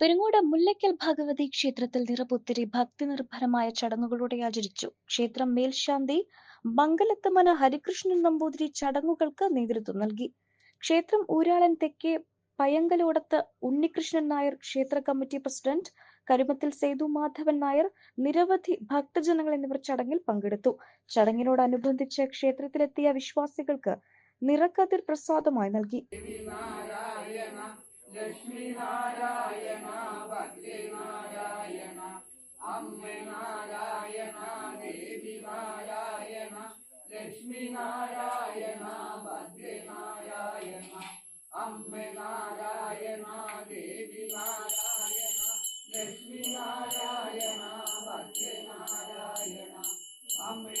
പെരുങ്ങോട് മുല്ലയ്ക്കൽ ഭഗവതി ക്ഷേത്രത്തിൽ നിറപുത്തിരി ഭക്തി നിർഭരമായ ചടങ്ങുകളോടെ ആചരിച്ചു. ക്ഷേത്രം മേൽശാന്തി മംഗലത്തമന ഹരികൃഷ്ണൻ നമ്പൂതിരി ചടങ്ങുകൾക്ക് നേതൃത്വം നൽകി. ക്ഷേത്രം ഊരാളൻ തെക്കേ പയങ്കലോടത്ത് ഉണ്ണികൃഷ്ണൻ നായർ ക്ഷേത്ര കമ്മിറ്റി പ്രസിഡന്റ് കരുമത്തിൽ സേതു മാധവൻ നായർ നിരവധി ഭക്തജനങ്ങൾ എന്നിവർ ചടങ്ങിൽ പങ്കെടുത്തു. ചടങ്ങിനോടനുബന്ധിച്ച് ക്ഷേത്രത്തിലെത്തിയ വിശ്വാസികൾക്ക് നിറക്കതിർ പ്രസാദമായി നൽകി. ലക്ഷ്മി നാരായണ ഭദ്രേ നാരായണ അമ്മ നാരായണ ദേവി നാരായണ ലക്ഷ്മി നാരായണ ഭദ്രേ നാരായണ അമ്മ നാരായണ ദേവി നാരായണ ലക്ഷ്മി നാരായണ ഭദ്രേ നാരായണ അമ്മേ